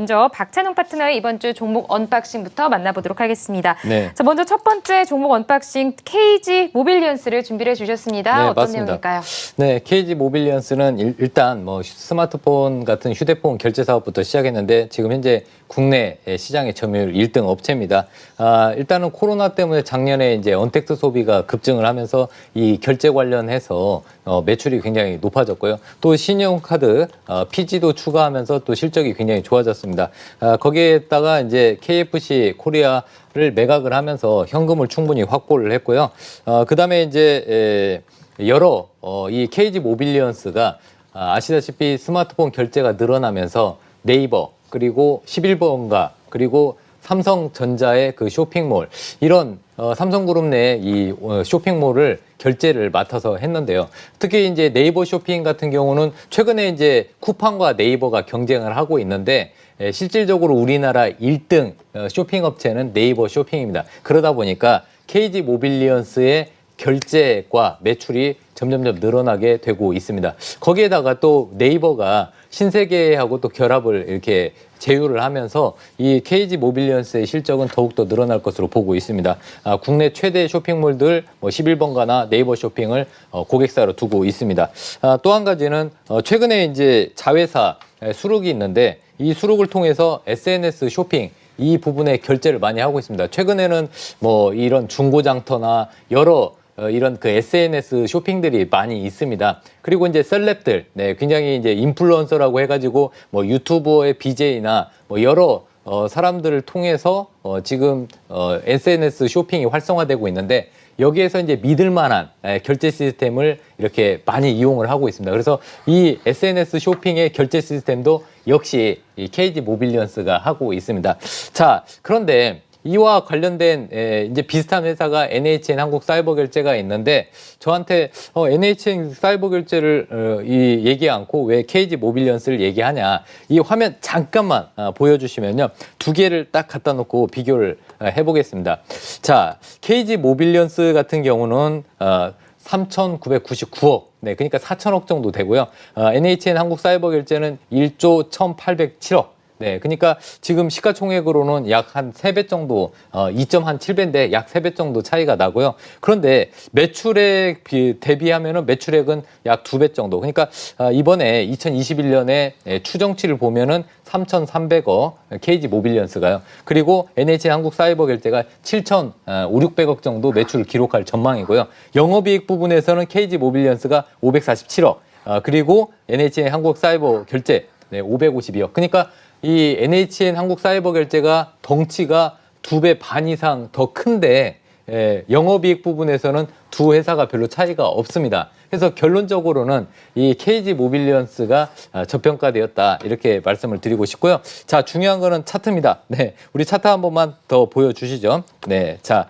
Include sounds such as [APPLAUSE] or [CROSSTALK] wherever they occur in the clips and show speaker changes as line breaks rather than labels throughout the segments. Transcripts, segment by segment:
먼저 박찬웅 파트너의 이번 주 종목 언박싱부터 만나보도록 하겠습니다.
네.
자, 먼저 첫 번째 종목 언박싱 KG 모빌리언스를 준비해 주셨습니다.
네,
어떤
맞습니다.
내용일까요?
네, KG 모빌리언스는 일- 일단 뭐 스마트폰 같은 휴대폰 결제 사업부터 시작했는데 지금 현재 국내 시장의 점유율 1등 업체입니다. 아, 일단은 코로나 때문에 작년에 이제 언택트 소비가 급증을 하면서 이 결제 관련해서 어, 매출이 굉장히 높아졌고요. 또 신용카드 어, PG도 추가하면서 또 실적이 굉장히 좋아졌습니다. 아, 거기에다가 이제 KFC 코리아를 매각을 하면서 현금을 충분히 확보를 했고요. 어, 그다음에 이제 에, 여러 어, 이 KG 모빌리언스가 아, 아시다시피 스마트폰 결제가 늘어나면서 네이버 그리고 11번가 그리고 삼성전자의 그 쇼핑몰 이런 어, 삼성그룹 내이 어, 쇼핑몰을 결제를 맡아서 했는데요. 특히 이제 네이버 쇼핑 같은 경우는 최근에 이제 쿠팡과 네이버가 경쟁을 하고 있는데 에, 실질적으로 우리나라 1등 어, 쇼핑 업체는 네이버 쇼핑입니다. 그러다 보니까 KG 모빌리언스의 결제과 매출이 점점점 늘어나게 되고 있습니다. 거기에다가 또 네이버가 신세계하고 또 결합을 이렇게 제휴를 하면서 이 KG 모빌리언스의 실적은 더욱더 늘어날 것으로 보고 있습니다. 아, 국내 최대 쇼핑몰들 뭐 11번가나 네이버 쇼핑을 어, 고객사로 두고 있습니다. 아, 또 한 가지는 어, 최근에 이제 자회사 에, 수록이 있는데 이 수록을 통해서 SNS 쇼핑 이 부분에 결제를 많이 하고 있습니다. 최근에는 뭐 이런 중고장터나 여러 어, 이런 그 SNS 쇼핑들이 많이 있습니다. 그리고 이제 셀럽들, 네, 굉장히 이제 인플루언서라고 해가지고 뭐 유튜버의 BJ나 뭐 여러 어, 사람들을 통해서 어, 지금 어, SNS 쇼핑이 활성화되고 있는데 여기에서 이제 믿을 만한 에, 결제 시스템을 이렇게 많이 이용을 하고 있습니다. 그래서 이 SNS 쇼핑의 결제 시스템도 역시 이 KG 모빌리언스가 하고 있습니다. 자, 그런데 이와 관련된 에, 이제 비슷한 회사가 NHN 한국 사이버 결제가 있는데 저한테 어, NHN 사이버 결제를 어, 이 얘기 않고 왜 KG 모빌리언스를 얘기하냐 이 화면 잠깐만 어, 보여주시면요 두 개를 딱 갖다 놓고 비교를 어, 해보겠습니다. 자 KG 모빌리언스 같은 경우는 어, 3,999억. 네, 그러니까 4천억 정도 되고요. 어, NHN 한국 사이버 결제는 1조 1,807억. 네, 그러니까 지금 시가총액으로는 약 한 세 배 정도, 어, 2.7배인데 약 세 배 정도 차이가 나고요. 그런데 매출액 비, 대비하면은 매출액은 약 두 배 정도. 그러니까 아, 이번에 2021년에 추정치를 보면은 3,300억 KG 모빌리언스가요. 그리고 NH 한국 사이버 결제가 7천 5, 600억 정도 매출을 기록할 전망이고요. 영업이익 부분에서는 KG 모빌리언스가 547억, 아, 그리고 NH 한국 사이버 결제 네, 552억. 그러니까 이 NHN 한국 사이버 결제가 덩치가 두 배 반 이상 더 큰데 예, 영업이익 부분에서는 두 회사가 별로 차이가 없습니다. 그래서 결론적으로는 이 KG 모빌리언스가 아, 저평가되었다 이렇게 말씀을 드리고 싶고요. 자 중요한 거는 차트입니다. [LAUGHS] 네, 우리 차트 한 번만 더 보여주시죠. 네, 자,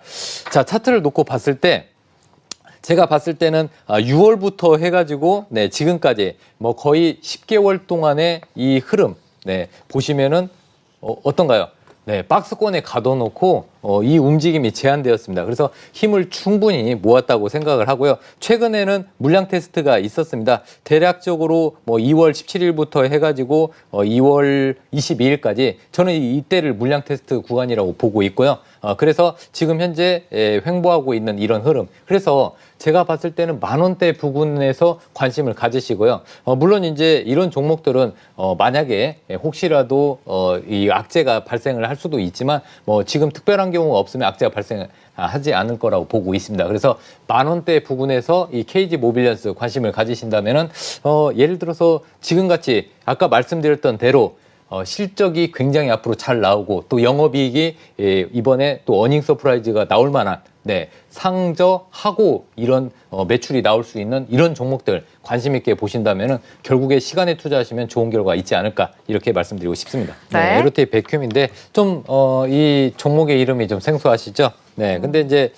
자 차트를 놓고 봤을 때. 제가 봤을 때는 6월부터 해가지고 네, 지금까지 뭐 거의 10개월 동안의 이 흐름 네, 보시면은 어, 어떤가요? 네, 박스권에 가둬놓고 어, 이 움직임이 제한되었습니다. 그래서 힘을 충분히 모았다고 생각을 하고요. 최근에는 물량 테스트가 있었습니다. 대략적으로 뭐 2월 17일부터 해가지고 어, 2월 22일까지 저는 이- 이때를 물량 테스트 구간이라고 보고 있고요. 어, 그래서 지금 현재 에, 횡보하고 있는 이런 흐름. 그래서 제가 봤을 때는 만 원대 부분에서 관심을 가지시고요. 어, 물론 이제 이런 종목들은 어, 만약에 혹시라도 어, 이 악재가 발생을 할 수도 있지만 뭐 지금 특별한 경우가 없으면 악재가 발생하지 않을 거라고 보고 있습니다. 그래서 만 원대 부분에서 이 KG 모빌리언스 관심을 가지신다면은 어, 예를 들어서 지금 같이 아까 말씀드렸던 대로 어, 실적이 굉장히 앞으로 잘 나오고 또 영업이익이 예, 이번에 또 어닝 서프라이즈가 나올 만한 네, 상저하고 이런 어, 매출이 나올 수 있는 이런 종목들 관심 있게 보신다면은 결국에 시간에 투자하시면 좋은 결과 있지 않을까 이렇게 말씀드리고 싶습니다.
네.
에로티 백큐임인데 좀 어, 이 종목의 이름이 좀 생소하시죠? 네, 근데 이제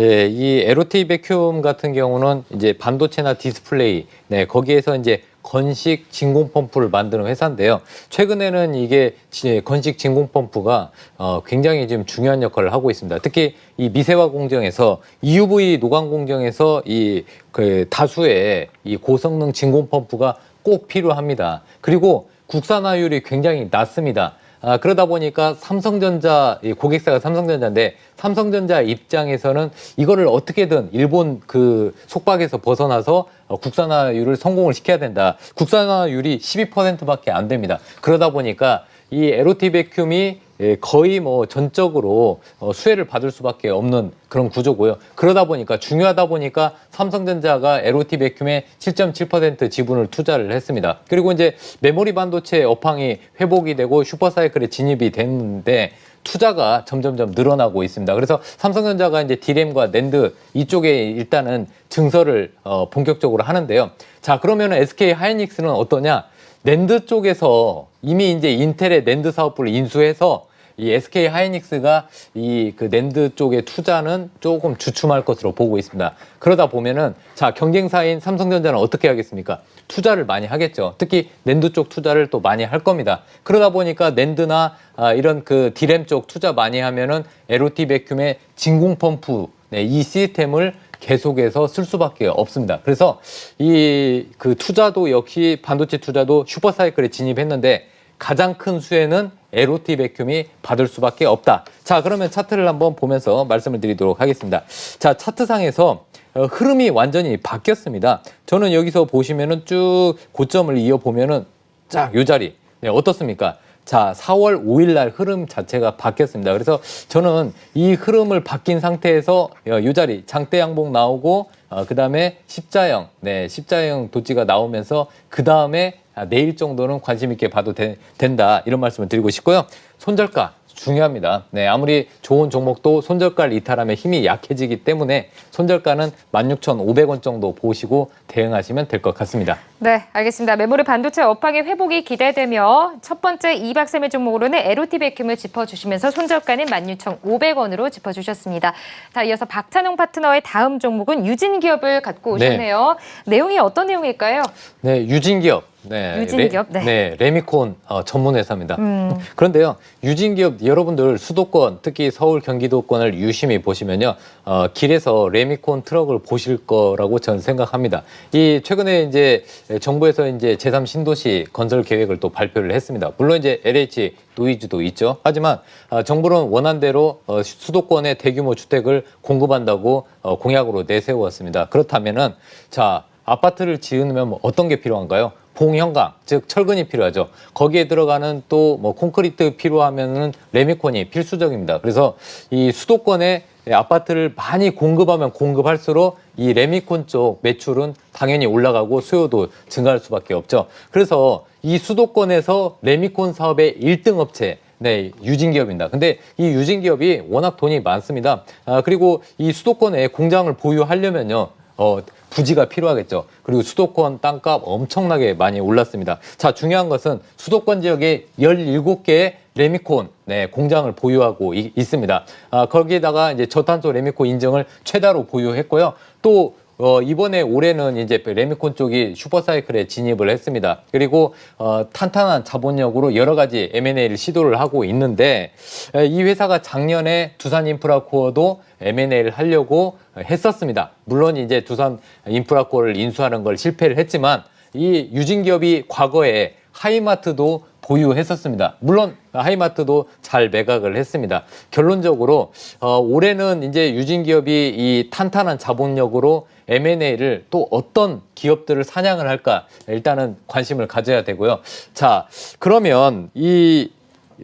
예, 이 에로티 백큐움 같은 경우는 이제 반도체나 디스플레이, 네 거기에서 이제 건식 진공 펌프를 만드는 회사인데요. 최근에는 이게 지- 건식 진공 펌프가 어, 굉장히 지금 중요한 역할을 하고 있습니다. 특히 이 미세화 공정에서 EUV 노광 공정에서 이 그 다수의 이 고성능 진공 펌프가 꼭 필요합니다. 그리고 국산화율이 굉장히 낮습니다. 아, 그러다 보니까 삼성전자 이 고객사가 삼성전자인데 삼성전자 입장에서는 이거를 어떻게든 일본 그 속박에서 벗어나서 어, 국산화율을 성공을 시켜야 된다. 국산화율이 12%밖에 안 됩니다. 그러다 보니까 이 에로티 베큐이 예, 거의 뭐 전적으로 어, 수혜를 받을 수밖에 없는 그런 구조고요. 그러다 보니까 중요하다 보니까 삼성전자가 에로티 베큐에 7.7% 지분을 투자를 했습니다. 그리고 이제 메모리 반도체 업황이 회복이 되고 슈퍼사이클에 진입이 됐는데 투자가 점점점 늘어나고 있습니다. 그래서 삼성전자가 이제 디램과 낸드 이쪽에 일단은 증설을 어, 본격적으로 하는데요. 자, 그러면은 SK 하이닉스는 어떠냐? 낸드 쪽에서 이미 이제 인텔의 낸드 사업부를 인수해서 이 SK 하이닉스가 이 그 낸드 쪽의 투자는 조금 주춤할 것으로 보고 있습니다. 그러다 보면은 자 경쟁사인 삼성전자는 어떻게 하겠습니까? 투자를 많이 하겠죠. 특히 낸드 쪽 투자를 또 많이 할 겁니다. 그러다 보니까 낸드나 아, 이런 그 디램 쪽 투자 많이 하면은 LOT 베큐의 진공 펌프 네, 이 시스템을 계속해서 쓸 수밖에 없습니다. 그래서 이 그 투자도 역시 반도체 투자도 슈퍼사이클에 진입했는데 가장 큰 수혜는 LOT 베큐이 받을 수밖에 없다. 자, 그러면 차트를 한번 보면서 말씀을 드리도록 하겠습니다. 자, 차트상에서 어, 흐름이 완전히 바뀌었습니다. 저는 여기서 보시면은 쭉 고점을 이어 보면은 쫙 요 자리 네, 어떻습니까? 자, 4월 5일 날 흐름 자체가 바뀌었습니다. 그래서 저는 이 흐름을 바뀐 상태에서 어, 요 자리 장대 양봉 나오고 어, 그다음에 십자형, 네, 십자형 도지가 나오면서 그다음에 아, 내일 정도는 관심 있게 봐도 되- 된다. 이런 말씀을 드리고 싶고요. 손절가 중요합니다. 네, 아무리 좋은 종목도 손절가를 이탈하면 힘이 약해지기 때문에 손절가는 16,500원 정도 보시고 대응하시면 될 것 같습니다.
네, 알겠습니다. 메모리 반도체 업황의 회복이 기대되며 첫 번째 이박세미 종목으로는 에로티 베큐을 짚어주시면서 손절가는 16,500원으로 짚어주셨습니다. 자, 이어서 박찬용 파트너의 다음 종목은 유진기업을 갖고
네.
오셨네요. 내용이 어떤 내용일까요?
네, 유진기업. 네,
유진기업,
레,
네.
레미콘 어, 전문 회사입니다.
음.
그런데요, 유진기업 여러분들 수도권, 특히 서울 경기도권을 유심히 보시면요, 어, 길에서 레미콘 트럭을 보실 거라고 저는 생각합니다. 이 최근에 이제 정부에서 이제 제3 신도시 건설 계획을 또 발표를 했습니다. 물론 이제 LH 노이즈도 있죠. 하지만 어, 정부는 원한대로 어, 수도권의 대규모 주택을 공급한다고 어, 공약으로 내세웠습니다. 그렇다면은 자 아파트를 지으면 뭐 어떤 게 필요한가요? 봉형광, 즉 철근이 필요하죠. 거기에 들어가는 또 뭐 콘크리트 필요하면은 레미콘이 필수적입니다. 그래서 이 수도권에 아파트를 많이 공급하면 공급할수록 이 레미콘 쪽 매출은 당연히 올라가고 수요도 증가할 수밖에 없죠. 그래서 이 수도권에서 레미콘 사업의 1등 업체 네, 유진기업입니다. 근데 이 유진기업이 워낙 돈이 많습니다. 아, 그리고 이 수도권에 공장을 보유하려면요, 어, 부지가 필요하겠죠. 그리고 수도권 땅값 엄청나게 많이 올랐습니다. 자, 중요한 것은 수도권 지역에 17개의 레미콘 네, 공장을 보유하고 이- 있습니다. 아, 거기에다가 이제 저탄소 레미콘 인증을 최다로 보유했고요. 또 어, 이번에 올해는 이제 레미콘 쪽이 슈퍼사이클에 진입을 했습니다. 그리고 어, 탄탄한 자본력으로 여러 가지 M&A를 시도를 하고 있는데 에, 이 회사가 작년에 두산 인프라코어도 M&A를 하려고 했었습니다. 물론 이제 두산 인프라코어를 인수하는 걸 실패를 했지만 이 유진 기업이 과거에 하이마트도 보유했었습니다. 물론 하이마트도 잘 매각을 했습니다. 결론적으로 어, 올해는 이제 유진 기업이 이 탄탄한 자본력으로 M&A를 또 어떤 기업들을 사냥을 할까 일단은 관심을 가져야 되고요. 자 그러면 이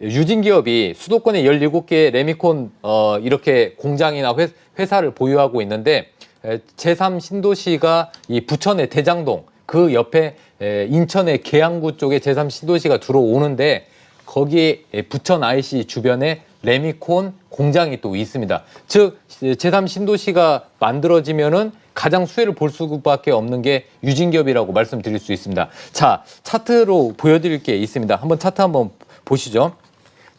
유진 기업이 수도권에 17개의 레미콘 어, 이렇게 공장이나 회, 회사를 보유하고 있는데 에, 제3 신도시가 이 부천의 대장동 그 옆에 에, 인천의 계양구 쪽에 제3 신도시가 들어오는데 거기에 에, 부천 IC 주변에 레미콘 공장이 또 있습니다. 즉 제3 신도시가 만들어지면은 가장 수혜를 볼 수밖에 없는 게 유진기업이라고 말씀드릴 수 있습니다. 자 차트로 보여드릴 게 있습니다. 한번 차트 한번 보시죠.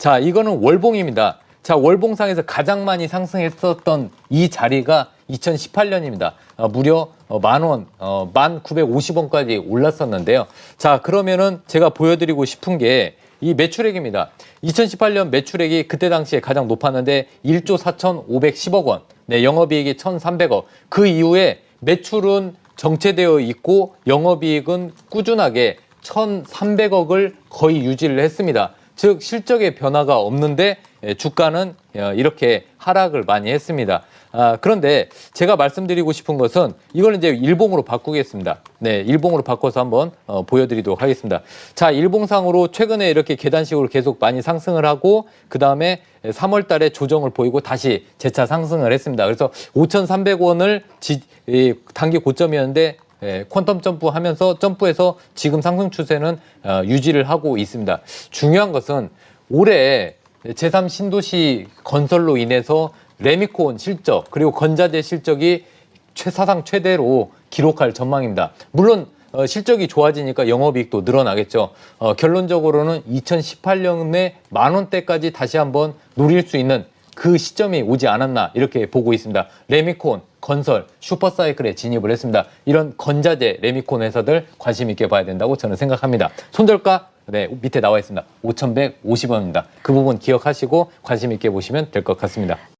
자, 이거는 월봉입니다. 자, 월봉상에서 가장 많이 상승했었던 이 자리가 2018년입니다. 어, 무려 어, 만 원, 어, 만 950원까지 올랐었는데요. 자, 그러면은 제가 보여드리고 싶은 게 이 매출액입니다. 2018년 매출액이 그때 당시에 가장 높았는데 1조 4,510억 원, 네, 영업이익이 1,300억. 그 이후에 매출은 정체되어 있고 영업이익은 꾸준하게 1,300억을 거의 유지를 했습니다. 즉 실적의 변화가 없는데 예, 주가는 어, 이렇게 하락을 많이 했습니다. 아, 그런데 제가 말씀드리고 싶은 것은 이걸 이제 일봉으로 바꾸겠습니다. 네, 일봉으로 바꿔서 한번 어, 보여드리도록 하겠습니다. 자, 일봉상으로 최근에 이렇게 계단식으로 계속 많이 상승을 하고 그 다음에 3월 달에 조정을 보이고 다시 재차 상승을 했습니다. 그래서 5,300원을 단기 고점이었는데 예, 퀀텀 점프 하면서 점프해서 지금 상승 추세는 어, 유지를 하고 있습니다. 중요한 것은 올해 제3 신도시 건설로 인해서 레미콘 실적 그리고 건자재 실적이 최사상 최대로 기록할 전망입니다. 물론 어, 실적이 좋아지니까 영업이익도 늘어나겠죠. 어, 결론적으로는 2018년에 만 원대까지 다시 한번 노릴 수 있는 그 시점이 오지 않았나 이렇게 보고 있습니다. 레미콘, 건설, 슈퍼사이클에 진입을 했습니다. 이런 건자재 레미콘 회사들 관심 있게 봐야 된다고 저는 생각합니다. 손절가 네, 밑에 나와 있습니다. 5,150원입니다. 그 부분 기억하시고 관심 있게 보시면 될 것 같습니다.